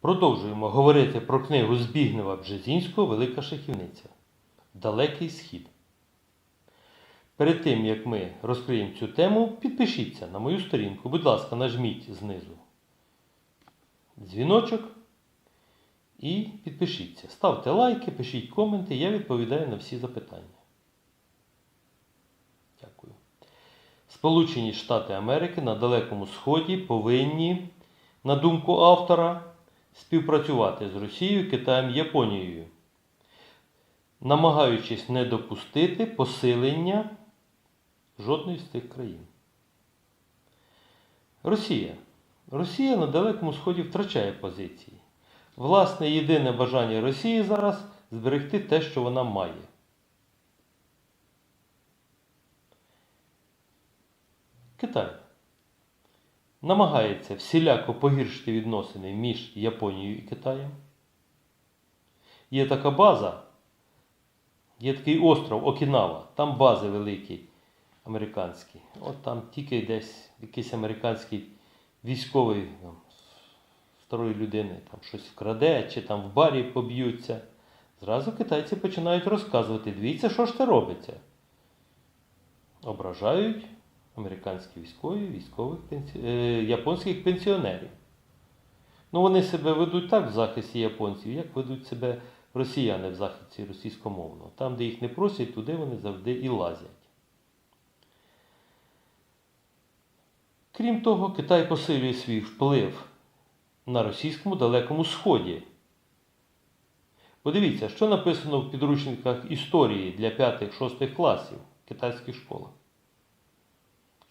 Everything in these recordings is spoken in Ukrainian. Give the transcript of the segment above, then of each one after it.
Продовжуємо говорити про книгу Збігнева Бжезінського Велика шахівниця. Далекий схід. Перед тим, як ми розкриємо цю тему, підпишіться на мою сторінку. Будь ласка, нажміть знизу дзвіночок і підпишіться. Ставте лайки, пишіть коменти, я відповідаю на всі запитання. Дякую. Сполучені Штати Америки на Далекому Сході повинні, на думку автора, співпрацювати з Росією, Китаєм, Японією, намагаючись не допустити посилення жодної з цих країн. Росія. Росія на Далекому Сході втрачає позиції. Власне, єдине бажання Росії зараз зберегти те, що вона має. Китай намагається всіляко погіршити відносини між Японією і Китаєм. Є така база, є такий остров Окінава, там бази великі американські. От там тільки десь якийсь американський військовий там, старої людини там щось вкраде, чи там в барі поб'ються. Зразу китайці починають розказувати, дивіться, що ж це робиться. Ображають американські військові, військових пенсі... е, японських пенсіонерів. Ну, вони себе ведуть так в захисті японців, як ведуть себе росіяни в захисті російськомовного. Там, де їх не просять, туди вони завжди і лазять. Крім того, Китай посилює свій вплив на російському Далекому Сході. Подивіться, що написано в підручниках історії для 5-6 класів в китайських школах.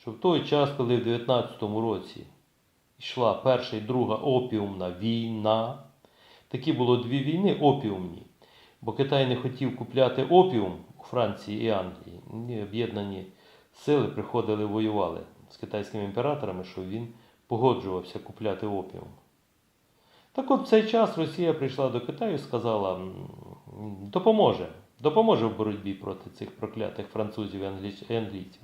Що в той час, коли в 19 році йшла перша і друга опіумна війна, такі було дві війни опіумні, бо Китай не хотів купляти опіум у Франції і Англії. Ні, Об'єднані сили приходили воювали з китайськими імператорами, що він погоджувався купляти опіум. Так от в цей час Росія прийшла до Китаю і сказала, допоможе, допоможе в боротьбі проти цих проклятих французів і англійців.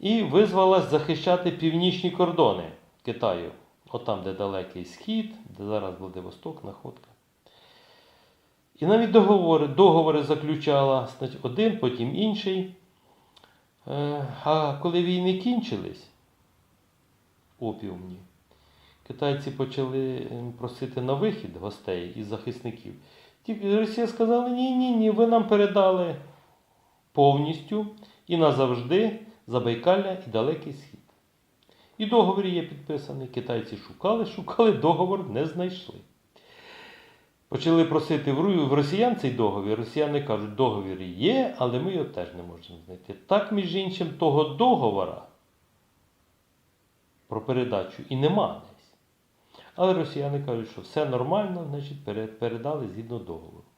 І визвалась захищати північні кордони Китаю. От там, де далекий схід, де зараз Владивосток, Находка. І навіть договори, договори заключала один, потім інший. Е, А коли війни кінчились, опіумні, китайці почали ем, просити на вихід гостей і захисників. Ті- Росія сказала, ні, ні, ні, ви нам передали повністю і назавжди Забайкалля і Далекий Схід. І договір є підписаний. Китайці шукали, шукали, договор не знайшли. Почали просити в росіян цей договір. Росіяни кажуть, договір є, але ми його теж не можемо знайти. Так, між іншим, того договора про передачу і нема десь. Але росіяни кажуть, що все нормально, значить передали згідно договору.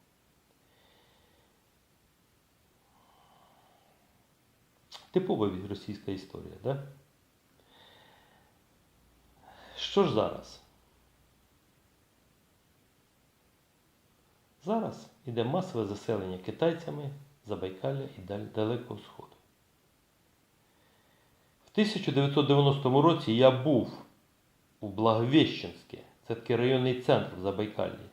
Типова російська історія? Да? Що ж зараз? Зараз іде масове заселення китайцями Забайкалля і Далекого Сходу. В 1990 році я був у Благовіщенське, це такий районний центр в Забайкаллі.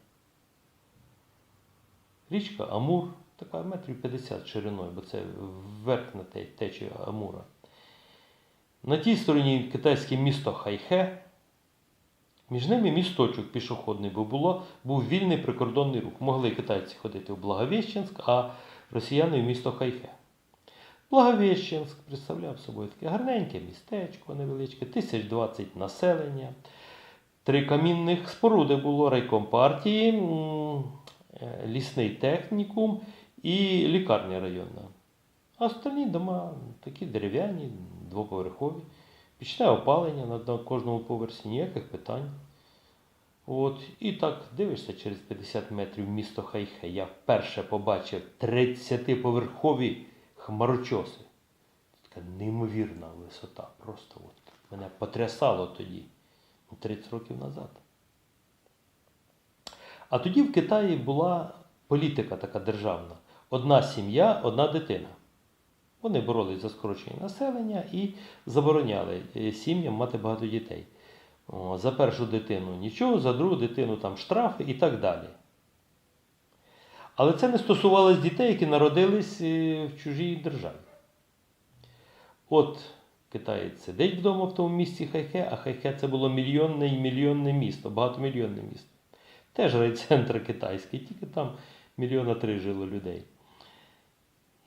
Річка Амур, така метрів 50 шириною, бо це верхня течія Амура. На тій стороні китайське місто Хайхе, між ними місточок пішохідний, бо було, був вільний прикордонний рух. Могли китайці ходити в Благовіщенськ, а росіяни в місто Хайхе. Благовіщенськ представляв собою таке гарненьке містечко невеличке, 1020 населення. Три камінних споруди було райком партії, е, лісний технікум і лікарня районна. А остальні дома такі дерев'яні, двоповерхові. Пічне опалення на- кожному поверсі, ніяких питань. От, і так дивишся через 50 метрів місто Хайхе. Я вперше побачив 30-поверхові хмарочоси. Така неймовірна висота. Просто от. Мене потрясало тоді, ну, 30 років назад. А тоді в Китаї була політика така державна. Одна сім'я, одна дитина. Вони боролись за скорочення населення і забороняли е, сім'ям мати багато дітей. За першу дитину нічого, за другу дитину там штрафи і так далі. Але це не стосувалось дітей, які народились е, в чужій державі. От китаєць сидить вдома в тому місті Хайхе, а Хайхе це було мільйонне і мільйонне місто, багатомільйонне місто. Теж райцентр китайський, тільки там мільйона три жило людей.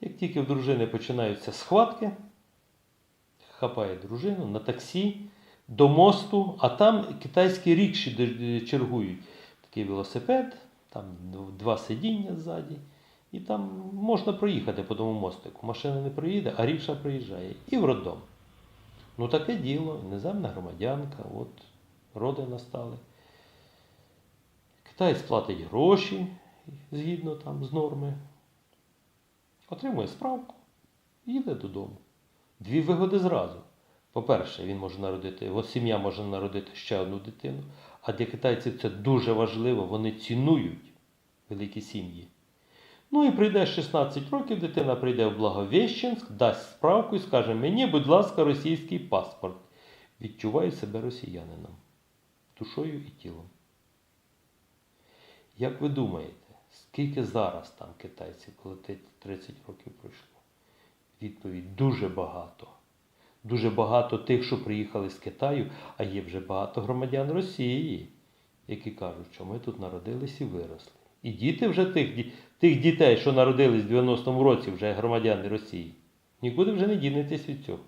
Як тільки в дружини починаються схватки, хапає дружину на таксі до мосту, а там китайські рікші чергують. Такий велосипед, там два сидіння ззаді, і там можна проїхати по тому мостику. Машина не проїде, а рікша проїжджає. І в роддом. Ну таке діло, іноземна громадянка, от роди настали. Китаєць платить гроші згідно там з норми, отримує справку, і їде додому. Дві вигоди зразу. По-перше, він може народити, його сім'я може народити ще одну дитину, а для китайців це дуже важливо, вони цінують великі сім'ї. Ну і прийде 16 років, дитина прийде в Благовіщенськ, дасть справку і скаже: мені, будь ласка, російський паспорт. Відчуваю себе росіянином, душою і тілом. Як ви думаєте, скільки зараз там китайців, коли 30 років пройшло? Відповідь дуже багато. Дуже багато тих, що приїхали з Китаю, а є вже багато громадян Росії, які кажуть, що ми тут народились і виросли. І діти вже тих, тих дітей, що народились в 90-му році, вже громадяни Росії. Нікуди вже не дінетесь від цього.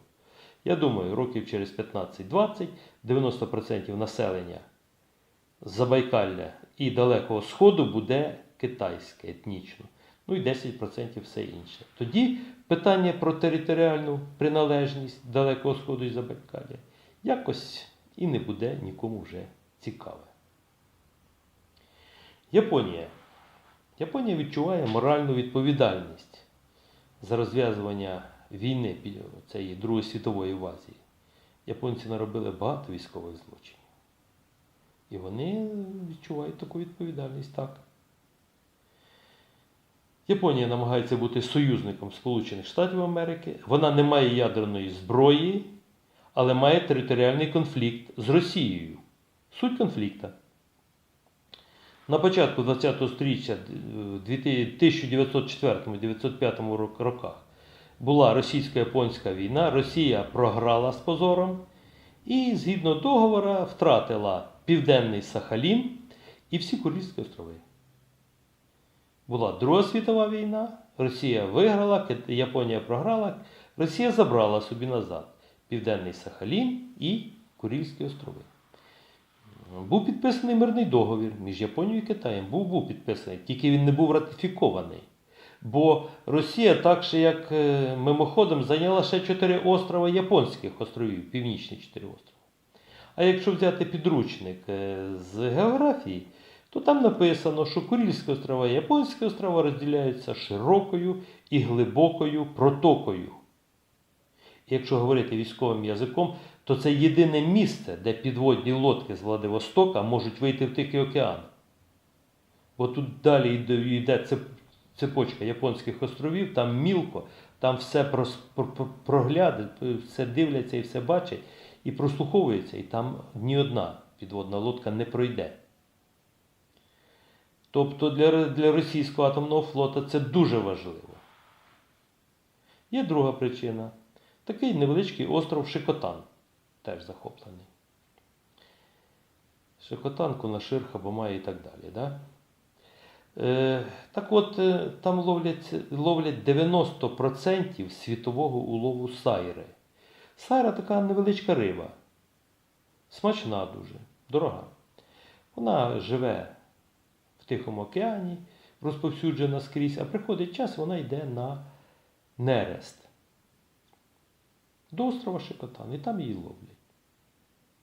Я думаю, років через 15-20 90% населення Забайкалля і Далекого Сходу буде китайське етнічно. Ну і 10% все інше. Тоді питання про територіальну приналежність Далекого Сходу і Забайкалля якось і не буде нікому вже цікаве. Японія. Японія відчуває моральну відповідальність за розв'язування війни цієї Другої світової інвазії. Японці наробили багато військових злочинів. І вони відчувають таку відповідальність так. Японія намагається бути союзником Сполучених Штатів Америки. Вона не має ядерної зброї, але має територіальний конфлікт з Росією. Суть конфлікту. На початку ХХ століття в 1904-1905 роках була російсько-японська війна. Росія програла з позором і, згідно договора, втратила Південний Сахалін і всі Курильські острови. Була Друга світова війна, Росія виграла, Японія програла, Росія забрала собі назад Південний Сахалін і Курильські острови. Був підписаний мирний договір між Японією і Китаєм. Був, був підписаний, тільки він не був ратифікований. Бо Росія, так же як е, мимоходом, зайняла ще чотири острова японських островів, північні чотири острова. А якщо взяти підручник е, з географії, то там написано, що Курильські острова і Японські острова розділяються широкою і глибокою протокою. Якщо говорити військовим язиком, то це єдине місце, де підводні лодки з Владивостока можуть вийти в Тихий океан. Бо тут далі йде- цепочка японських островів, там мілко, там все прос- про- про- проглядають, все дивляться і все бачать, і прослуховується, і там ні одна підводна лодка не пройде. Тобто для, для російського атомного флота це дуже важливо. Є друга причина. Такий невеличкий остров Шикотан, теж захоплений. Шикотан, Кунашир, Хабомай і так далі. Да? Е, так от, е, там ловлять, ловлять 90% світового улову сайри. Сайра така невеличка риба. Смачна дуже, дорога. Вона живе в Тихому океані, розповсюджена скрізь, а приходить час, вона йде на нерест до острова Шикотан, і там її ловлять.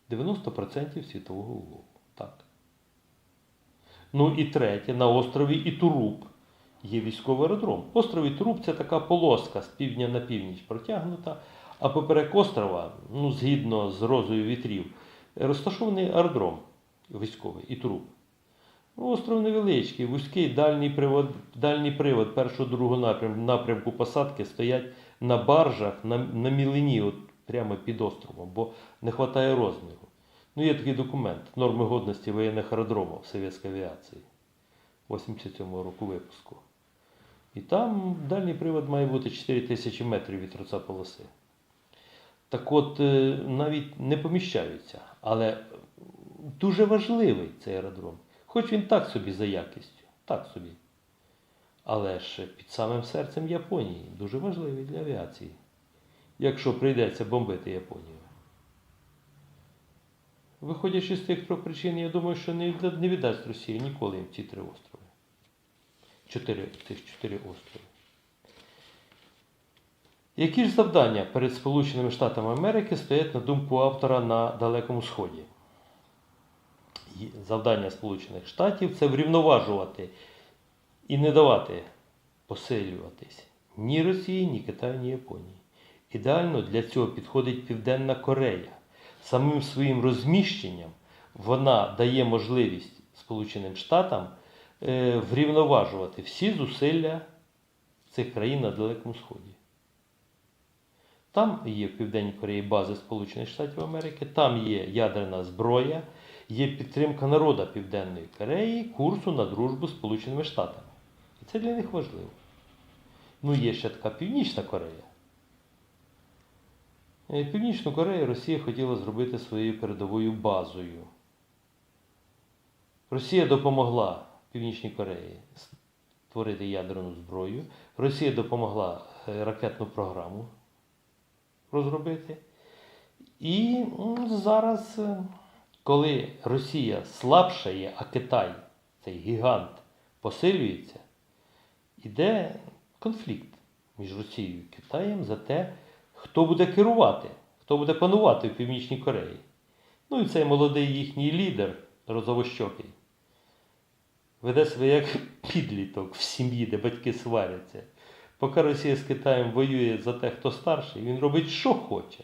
90% світового улову. Так. Ну і третє, на острові Ітуруб є військовий аеродром. Остров Ітуруб це така полоска з півдня на північ протягнута, а поперек острова, ну, згідно з розою вітрів, розташований аеродром військовий Ітуруб. Остров невеличкий, вузький, дальній привод, дальній привод першого другого напрямку, напрямку посадки стоять на баржах на, на мілині, от прямо під островом, бо не вистачає розміру. Ну, є такий документ норми годності воєнних аеродромів совєтської авіації 87 року випуску. І там дальній привод має бути 4000 метрів від троца полоси. Так от, е, навіть не поміщаються. Але дуже важливий цей аеродром. Хоч він так собі за якістю, так собі. Але ж під самим серцем Японії дуже важливий для авіації. Якщо прийдеться бомбити Японію. Виходячи з тих трьох причин, я думаю, що не, віддасть Росія ніколи їм ці три острови. Чотири, тих чотири острови. Які ж завдання перед Сполученими Штатами Америки стоять на думку автора на Далекому Сході? Завдання Сполучених Штатів це врівноважувати і не давати посилюватись ні Росії, ні Китаю, ні Японії. Ідеально для цього підходить Південна Корея. Самим своїм розміщенням вона дає можливість Сполученим Штатам е, врівноважувати всі зусилля цих країн на Далекому Сході. Там є в Південній Кореї бази Сполучених Штатів Америки, там є ядерна зброя, є підтримка народа Південної Кореї курсу на дружбу з Сполученими Штатами. І це для них важливо. Ну, є ще така Північна Корея. Е, Північну Корею Росія хотіла зробити своєю передовою базою. Росія допомогла Північній Кореї створити ядерну зброю. Росія допомогла е, ракетну програму розробити. І зараз, е, коли Росія слабшає, а Китай, цей гігант, посилюється, іде конфлікт між Росією і Китаєм за те, хто буде керувати, хто буде панувати в Північній Кореї. Ну і цей молодий їхній лідер, розовощокий, веде себе як підліток в сім'ї, де батьки сваряться. Поки Росія з Китаєм воює за те, хто старший, він робить, що хоче.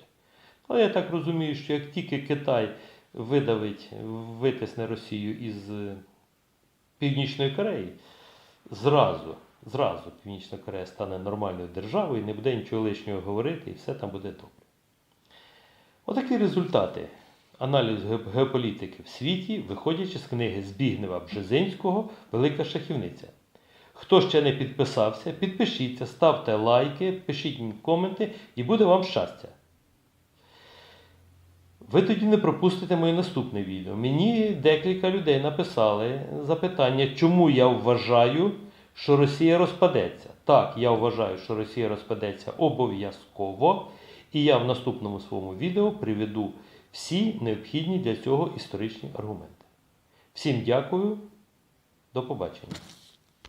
Але я так розумію, що як тільки Китай видавить, витисне Росію із Північної Кореї, зразу, зразу Північна Корея стане нормальною державою, не буде нічого лишнього говорити, і все там буде добре. Отакі результати аналізу геополітики в світі, виходячи з книги Збігнева Бжезинського Велика шахівниця. Хто ще не підписався, підпишіться, ставте лайки, пишіть коменти і буде вам щастя. Ви тоді не пропустите моє наступне відео. Мені декілька людей написали запитання, чому я вважаю, що Росія розпадеться. Так, я вважаю, що Росія розпадеться обов'язково, і я в наступному своєму відео приведу всі необхідні для цього історичні аргументи. Всім дякую, до побачення.